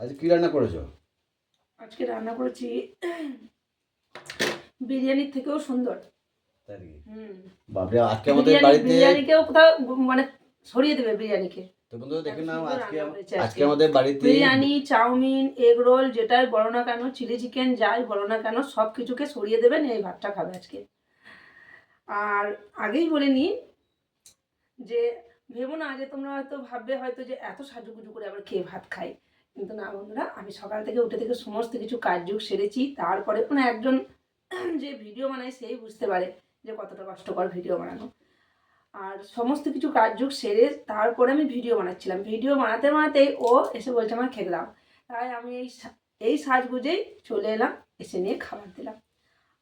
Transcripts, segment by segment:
আজ কি রান্না করেছ? আজকে রান্না করেছি বিরিয়ানির থেকেও সুন্দর। তাই হুম। বাপরে আজকে আমাদের বাড়িতে বিরিয়ানিকেও কোথাও মানে ছড়িয়ে দেবে বিরিয়ানিকে। তো বন্ধুরা দেখে নাও আজকে আজকে আজকে। আমাদের বাড়িতে বিরিয়ানি চাউমিন এগ রোল যেটাই বলো না কেন চিলি চিকেন যাই বলো না কেন সব কিছুকে সরিয়ে দেবেন এই ভাতটা খাবে আজকে। আর আগেই বলে নিই যে ভেবো না যে তোমরা হয়তো ভাববে হয়তো যে এত সাজুগুজু করে আবার খেয়ে ভাত খাই কিন্তু না বন্ধুরা, আমি সকাল থেকে উঠে থেকে সমস্ত কিছু কাজযোগ সেরেছি। তারপরে মানে একজন যে ভিডিও বানায় সেই বুঝতে পারে যে কতটা কষ্টকর ভিডিও বানানো। আর সমস্ত কিছু কাজযোগ সেরে তারপরে আমি ভিডিও বানাচ্ছিলাম। ভিডিও বানাতে বানাতেই ও এসে বলছে আমার খেতে দাও। তাই আমি এই এই সাজগুজেই চলে এলাম, এসে নিয়ে খাবার দিলাম।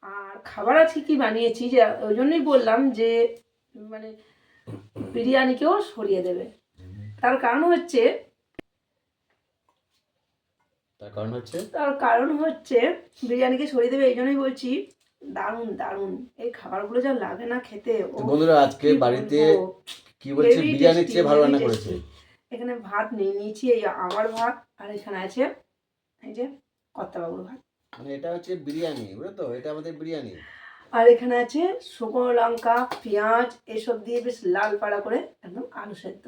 আর খাবার আজকে কী বানিয়েছি যে, ওই জন্যই বললাম যে মানে বিরিয়ানিকেও সরিয়ে দেবে। তার কারণ হচ্ছে কারণ হচ্ছে? তার কারণ হচ্ছে বিরিয়ানিকে সরিয়ে দেবে এই জন্যই বলছি দারুণ দারুণ। এই খাবারগুলো যা লাগে না খেতে ও বন্ধুরা আজকে বাড়িতে কি বলছে? বিরিয়ানির চেয়ে ভালো রান্না করেছে। এখানে ভাত নিয়ে নিয়েছি এই আমার ভাত আর এখানে আছে এই যে কর্তাবাবুর ভাত। মানে এটা হচ্ছে বিরিয়ানি বুঝলো তো এটা আমাদের বিরিয়ানি। আর এখানে আছে শুকনো লঙ্কা পেঁয়াজ এসব দিয়ে বেশ লাল পাড়া করে একদম আলু সেদ্ধ।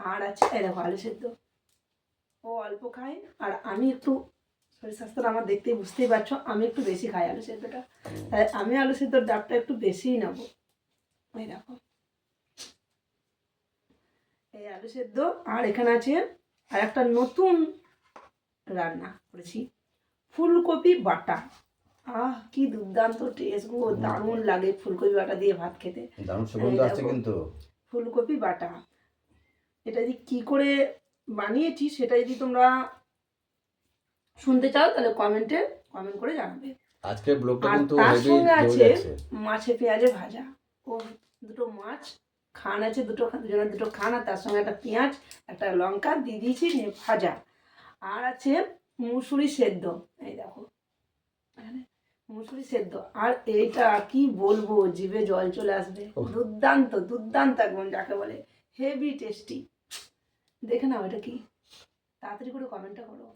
আর আছে দেখো আলু সেদ্ধ। ও অল্প খায় আর আমি একটু শরীর স্বাস্থ্যটা আমার দেখতেই বুঝতেই পারছ আমি একটু বেশি খাই আলু সেদ্ধটা। তাই আমি আলু সেদ্ধর ডাবটা একটু বেশিই নেব। এই দেখো। এই আলু সেদ্ধ আর এখানে আছে আর একটা নতুন রান্না করেছি ফুলকপি বাটা। আহ কি দুর্দান্ত টেস্ট গো দারুণ লাগে ফুলকপি বাটা দিয়ে ভাত খেতে। দারুণ সুগন্ধ দেখো। কিন্তু। ফুলকপি বাটা। এটা যদি কি করে বানিয়েছি সেটা যদি তোমরা শুনতে চাও তাহলে কমেন্টে কমেন্ট করে জানাবে। আজকের ব্লগটা কিন্তু তার সঙ্গে আছে মাছে পেঁয়াজে ভাজা। ও দুটো মাছ খান আছে দুটো দুজনের দুটো খান আর তার সঙ্গে একটা পেঁয়াজ একটা লঙ্কা দিয়ে দিয়েছি ভাজা। আর আছে মুসুরি সেদ্ধ। এই দেখো মুসুরি সেদ্ধ। আর এইটা কি বলব জিভে জল চলে আসবে। দুর্দান্ত দুর্দান্ত একদম যাকে বলে হেভি টেস্টি দেখে নাও এটা কি। তাড়াতাড়ি করে কমেন্টটা করো।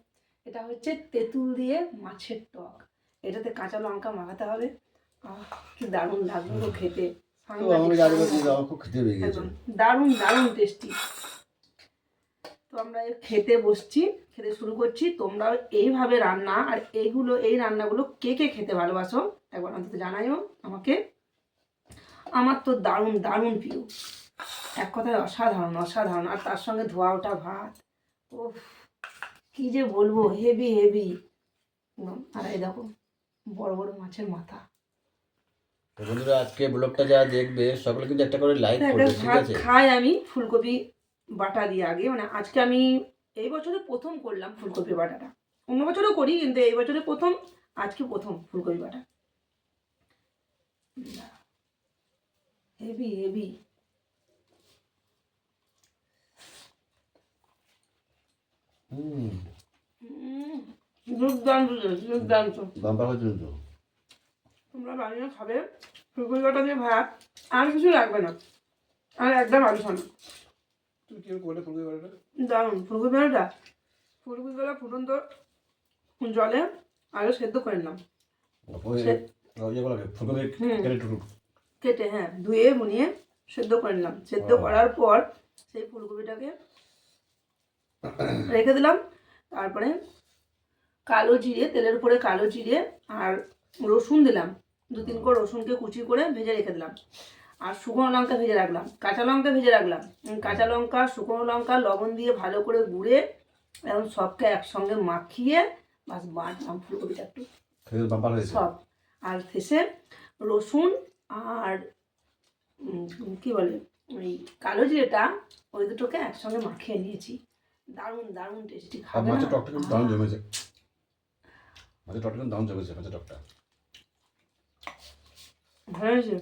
এটা হচ্ছে তেঁতুল দিয়ে মাছের টক। এটাতে কাঁচা লঙ্কা মাখাতে হবে। আহ কি দারুণ লাগবে গো খেতে। দারুণ দারুণ টেস্টি তো আমরা খেতে বসছি খেতে শুরু করছি। তোমরাও এইভাবে রান্না আর এইগুলো এই রান্নাগুলো কে কে খেতে ভালোবাসো একবার অন্তত জানাইও আমাকে। আমার তো দারুণ দারুণ প্রিয়। এক কথায় অসাধারণ অসাধারণ। আর তার সঙ্গে ধোয়া ওঠা ভাত ও কি যে বলব হেভি হেভি আর এই দেখো বড় বড় মাছের মাথা। বন্ধুরা আজকে ব্লগটা যারা দেখবে সকলে কিন্তু একটা করে লাইক করবে ঠিক আছে? খাই আমি ফুলকপি বাটা দিয়ে আগে। মানে আজকে আমি এই বছরে প্রথম করলাম ফুলকপি বাটাটা। অন্য বছরও করি কিন্তু এই বছরে প্রথম আজকে প্রথম ফুলকপি বাটা। হেভি হেভি দুর্দান্ত দুর্দান্ত বাম্পার হচ্ছে কিন্তু। তোমরা বানিয়ে খাবে ফুলকপি বাটা দিয়ে ভাত আর কিছু লাগবে না। আর একদম আলু ছানা তুই কি করলে ফুলকপি বাটাটা? দারুণ ফুলকপি বাটাটা। ফুলকপি বাটা ফুটন্ত জলে আলু সেদ্ধ করে নিলাম। হুম। কেটে হ্যাঁ ধুয়ে বুনিয়ে সেদ্ধ করে নিলাম। সেদ্ধ করার পর সেই ফুলকপিটাকে রেখে দিলাম। তারপরে কালো জিরে তেলের উপরে কালো জিরে আর রসুন দিলাম। দু তিন করে রসুনকে কুচি করে ভেজে রেখে দিলাম। আর শুকনো লঙ্কা ভেজে রাখলাম। কাঁচা লঙ্কা ভেজে রাখলাম। কাঁচা লঙ্কা শুকনো লঙ্কা লবণ দিয়ে ভালো করে গুঁড়ে এবং সবকে একসঙ্গে মাখিয়ে বাস বাটলাম ফুলকপিটা একটু সব। আর শেষে রসুন আর কি বলে ওই কালো জিরেটা ওই দুটোকে একসঙ্গে মাখিয়ে নিয়েছি। দারুণ দারুণ টেস্টি খাবে মাছের টকটা কিন্তু দারুণ জমেছে। মাছের টকটা কিন্তু দারুণ জমেছে মাছের টকটা। ভালো হয়েছে?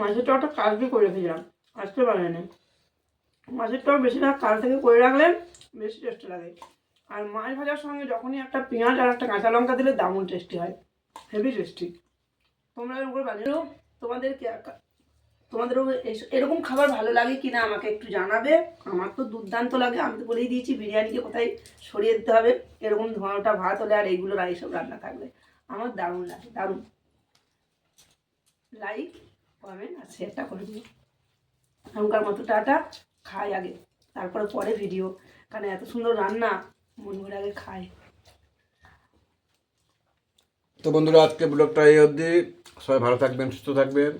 মাছের টকটা কালকে করে রেখেছিলাম আজকে বানিয়ে নেই মাছের টক বেশিরভাগ কাল থেকে করে রাখলে বেশি টেস্টি লাগে। আর মাছ ভাজার সঙ্গে যখনই একটা পেঁয়াজ আর একটা কাঁচা লঙ্কা দিলে দারুণ টেস্টি হয় হেভি টেস্টি তোমরা এরকম করে বানিয়ে তোমাদেরকে তোমাদেরও এরকম খাবার ভালো লাগে কিনা আমাকে একটু জানাবে। আমার তো দুর্দান্ত লাগে, আমি তো বলেই দিয়েছি, বিরিয়ানিকে কোথায় সরিয়ে দিতে হবে। এরকম ধোঁয়াটা, ভাত হলে আর এইগুলো এইসব রান্না থাকবে। আমার দারুণ লাগে, দারুণ। লাইক কমেন্ট আর শেয়ারটা করে দিও। এখনকার মতো টাটা, খাই আগে, তারপরে পরে ভিডিও কারণ এত সুন্দর রান্না, মন ভরে আগে খাই। তো বন্ধুরা, আজকে ব্লগটা এই অবধি। সবাই ভালো থাকবেন, সুস্থ থাকবেন।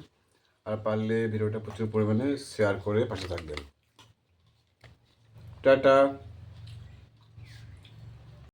আর পারলে ভিডিওটা প্রচুর পরিমাণে শেয়ার করে পাশে থাকবেন। টাটা।